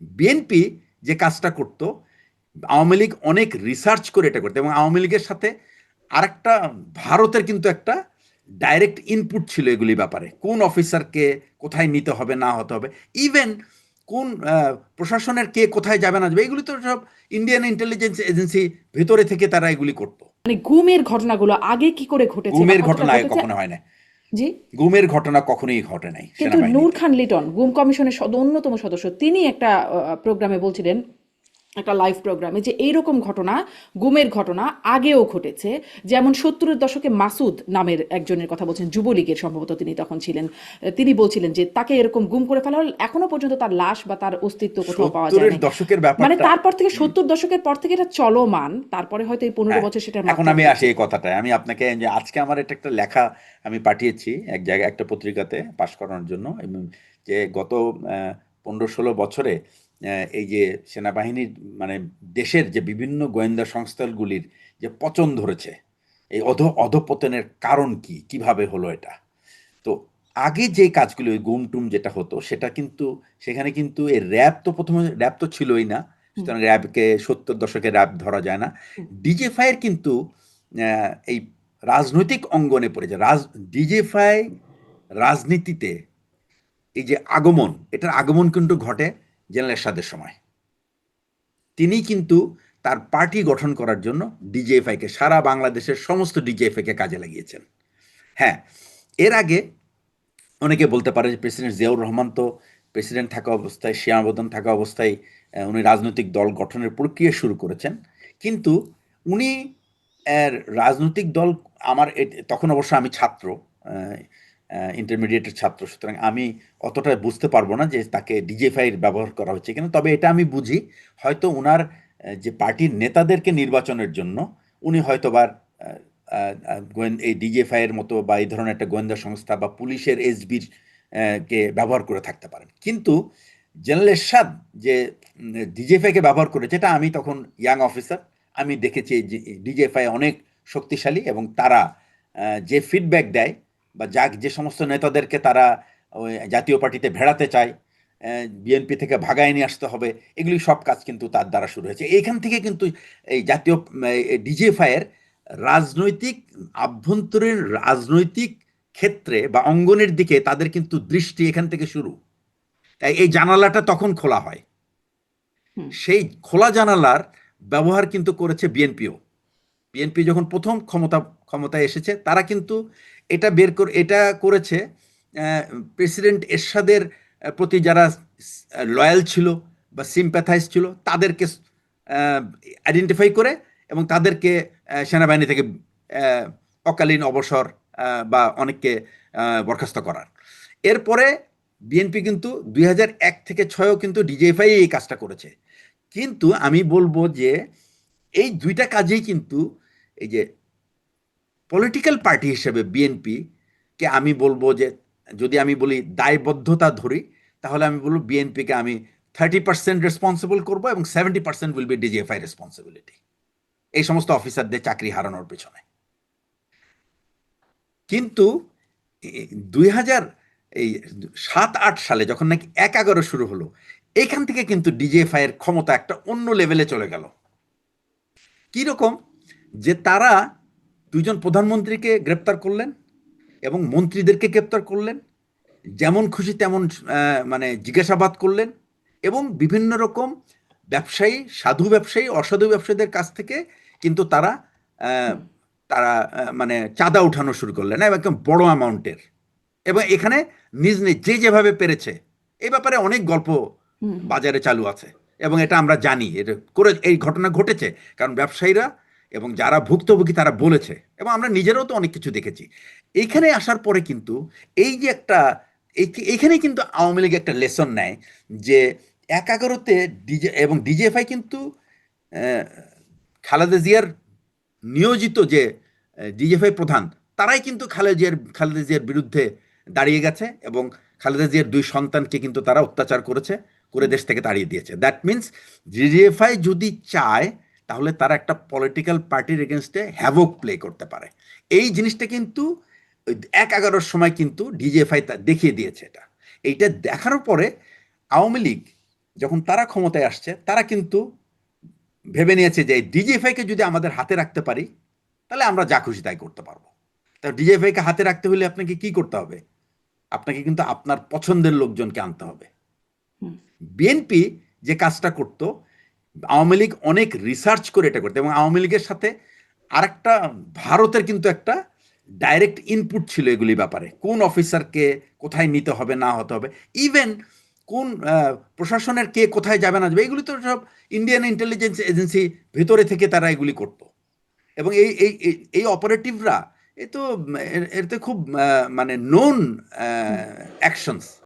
BNP যে কাজটা করতো আওয়ামী লীগ অনেক রিসার্চ করে এটা করতো এবং আওয়ামী লীগের সাথে আরেকটা ভারতের কিন্তু একটা ডাইরেক্ট ইনপুট ছিল এগুলি ব্যাপারে। কোন অফিসারকে কোথায় নিতে হবে না হতে হবে ইভেন কোন প্রশাসনের কে কোথায় যাবে না যাবে এগুলি তো সব ইন্ডিয়ান ইন্টেলিজেন্স এজেন্সি ভেতরে থেকে তারা এগুলি করতো। মানে ঘুমের ঘটনাগুলো আগে কি করে ঘটেছে গুমের কতটা ঘটনা? কখনো হয় না জি গুমের ঘটনা কখনোই ঘটে নাই কিন্তু। নূর খান লিটন গুম কমিশনের অন্যতম সদস্য তিনি একটা প্রোগ্রামে বলছিলেন একটা লাইভ প্রোগ্রামে যে এইরকম ঘটনা গুমের ঘটনা আগেও ঘটেছে। যেমন সত্তরের দশকে মাসুদ নামের একজনের কথা বলছেন যুবলীগের সম্ভবত তিনি তখন ছিলেন। তিনি বলছিলেন যে তাকে এরকম গুম করে ফেলা হল এখনও পর্যন্ত তার লাশ বা তার অস্তিত্ব কোথাও পাওয়া যায় মানে তারপর থেকে সত্তর দশকের পর থেকে এটা চলমান তারপরে হয়তো এই পনেরো হ্যাঁ, বছর সেটা এখন আমি আসি এই কথাটায়। আমি আপনাকে যে আজকে আমার এটা একটা লেখা আমি পাঠিয়েছি এক জায়গায় একটা পত্রিকাতে পাশ করানোর জন্য এবং যে গত পনেরো ষোলো বছরে এই যে সেনাবাহিনীর মানে দেশের যে বিভিন্ন গোয়েন্দা সংস্থাগুলির যে পচন ধরেছে এই অধ অধপতনের কারণ কি? কীভাবে হলো এটা? তো আগে যে কাজগুলো ওই গুম টুম যেটা হতো সেটা কিন্তু সেখানে কিন্তু এই র্যাব তো প্রথমে র্যাব তো ছিলই না। সুতরাং র্যাবকে সত্তর দশকে র্যাব ধরা যায় না। ডিজেফাইয়ের কিন্তু এই রাজনৈতিক অঙ্গনে পড়েছে। রাজ ডিজেফাই রাজনীতিতে এই যে আগমন এটার আগমন কিন্তু ঘটে। জেনারেল এরশাদের সময়। তিনি কিন্তু তার পার্টি গঠন করার জন্য ডিজিএফআইকে, সারা বাংলাদেশের সমস্ত ডিজিএফআইকে কাজে লাগিয়েছেন। হ্যাঁ এর আগে অনেকে বলতে পারে যে প্রেসিডেন্ট জিয়াউর রহমান তো প্রেসিডেন্ট থাকা অবস্থায় সীমাবদ্ধন থাকা অবস্থায় উনি রাজনৈতিক দল গঠনের প্রক্রিয়া শুরু করেছেন। কিন্তু উনি রাজনৈতিক দল আমার তখন অবশ্য আমি ছাত্র ইন্টারমিডিয়েটের ছাত্র। সুতরাং আমি অতটা বুঝতে পারব না যে তাকে ডিজেফাইয়ের ব্যবহার করা হচ্ছে কিনা, তবে এটা আমি বুঝি। হয়তো ওনার যে পার্টির নেতাদেরকে নির্বাচনের জন্য উনি হয়তোবার এই ডিজেফাইয়ের মতো বা এই ধরনের একটা গোয়েন্দা সংস্থা বা পুলিশের এসবির কে ব্যবহার করে থাকতে পারেন। কিন্তু জেনারেল এরশাদ যে ডিজেফাইকে ব্যবহার করে যেটা আমি তখন ইয়াং অফিসার আমি দেখেছি ডিজেফাই অনেক শক্তিশালী এবং তারা যে ফিডব্যাক দেয় বা যাক যে সমস্ত নেতাদেরকে তারা ওই জাতীয় পার্টিতে ভেড়াতে চায় বিএনপি থেকে ভাগায় নিয়ে আসতে হবে এগুলি সব কাজ কিন্তু তার দ্বারা শুরু হয়েছে। এইখান থেকে কিন্তু এই জাতীয় ডিজিএফআইয়ের রাজনৈতিক আভ্যন্তরীণ রাজনৈতিক ক্ষেত্রে বা অঙ্গনের দিকে তাদের কিন্তু দৃষ্টি এখান থেকে শুরু। তাই এই জানালাটা তখন খোলা হয়। সেই খোলা জানালার ব্যবহার কিন্তু করেছে বিএনপিও বিএনপি যখন প্রথম ক্ষমতা, ক্ষমতায় এসেছে, তারা কিন্তু এটা বের করে, এটা করেছে প্রেসিডেন্ট এরশাদের প্রতি যারা লয়াল ছিল বা সিম্প্যাথাইজ ছিল, তাদেরকে আইডেন্টিফাই করে এবং তাদেরকে সেনাবাহিনী থেকে অকালীন অবসর বা অনেককে বরখাস্ত করার। এরপরে বিএনপি কিন্তু দুই এক থেকে ছয়ও কিন্তু ডিজিএফআই এই কাজটা করেছে। কিন্তু আমি বলব যে, এই দুইটা কাজেই কিন্তু এই যে পলিটিক্যাল পার্টি হিসেবে বিএনপি কে আমি বলব যে, যদি আমি বলি দায়বদ্ধতা ধরি, তাহলে আমি বলব বিএনপিকে আমি থার্টি পার্সেন্ট রেসপন্সিবল করব এবং seventy percent will be DGFI responsibility এই সমস্ত অফিসারদের চাকরি হারানোর পেছনে। কিন্তু দুই হাজার এই সাত, আট সালে যখন নাকি এক এগারো শুরু হলো, এখান থেকে কিন্তু ডিজিএফআই এর ক্ষমতা একটা অন্য লেভেলে চলে গেল। কীরকম? যে তারা দুইজন প্রধানমন্ত্রীকে গ্রেপ্তার করলেন এবং মন্ত্রীদেরকে গ্রেপ্তার করলেন যেমন খুশি তেমন মানে জিজ্ঞাসাবাদ করলেন এবং বিভিন্ন রকম ব্যবসায়ী সাধু ব্যবসায়ী অসাধু ব্যবসায়ীদের কাছ থেকে কিন্তু তারা তারা মানে চাঁদা উঠানো শুরু করলেন এবং একদম বড় অ্যামাউন্টের। এবং এখানে নিজ নিজ যে যেভাবে পেরেছে এই ব্যাপারে অনেক গল্প বাজারে চালু আছে এবং এটা আমরা জানি এটা করে এই ঘটনা ঘটেছে। কারণ ব্যবসায়ীরা এবং যারা ভুক্তভোগী তারা বলেছে এবং আমরা নিজেরাও তো অনেক কিছু দেখেছি। এইখানে আসার পরে কিন্তু এই যে একটা এইখানে কিন্তু আওয়ামী লীগ একটা লেসন নেয় যে এক এগারোতে ডিজে, এবং ডিজিএফআই কিন্তু খালেদা জিয়ার নিয়োজিত যে ডিজিএফআই প্রধান, তারাই কিন্তু খালেদা জিয়ার খালেদা জিয়ার বিরুদ্ধে দাঁড়িয়ে গেছে এবং খালেদা জিয়ার দুই সন্তানকে কিন্তু তারা অত্যাচার করেছে, করে দেশ থেকে তাড়িয়ে দিয়েছে। দ্যাট মিনস ডিজিএফআই যদি চায় তাহলে তারা একটা পলিটিক্যাল পার্টির এগেনস্টে হ্যাভক প্লে করতে পারে। এই জিনিসটা কিন্তু এক এগারোর সময় কিন্তু ডিজিএফআই তা দেখিয়ে দিয়েছে এটা। এইটা দেখার পরে আওয়ামী লীগ যখন তারা ক্ষমতায় আসছে তারা কিন্তু ভেবে নিয়েছে যে ডিজিএফআইকে যদি আমাদের হাতে রাখতে পারি তাহলে আমরা যা খুশি তাই করতে পারব। তা ডিজিএফআইকে হাতে রাখতে হলে আপনাকে কি করতে হবে? আপনাকে কিন্তু আপনার পছন্দের লোকজনকে আনতে হবে। বিএনপি যে কাজটা করতো আওয়ামী লীগ অনেক রিসার্চ করে এটা করতো এবং আওয়ামী লীগের সাথে আরেকটা ভারতের কিন্তু একটা ডাইরেক্ট ইনপুট ছিল এগুলি ব্যাপারে। কোন অফিসারকে কোথায় নিতে হবে না হতে হবে ইভেন কোন প্রশাসনের কে কোথায় যাবে না যাবে এগুলি তো সব ইন্ডিয়ান ইন্টেলিজেন্স এজেন্সি ভেতরে থেকে তারা এগুলি করতো। এবং এই এই এই- অপারেটিভরা এ তো উম, এর- এর তো খুব মানে নোন অ্যাকশনস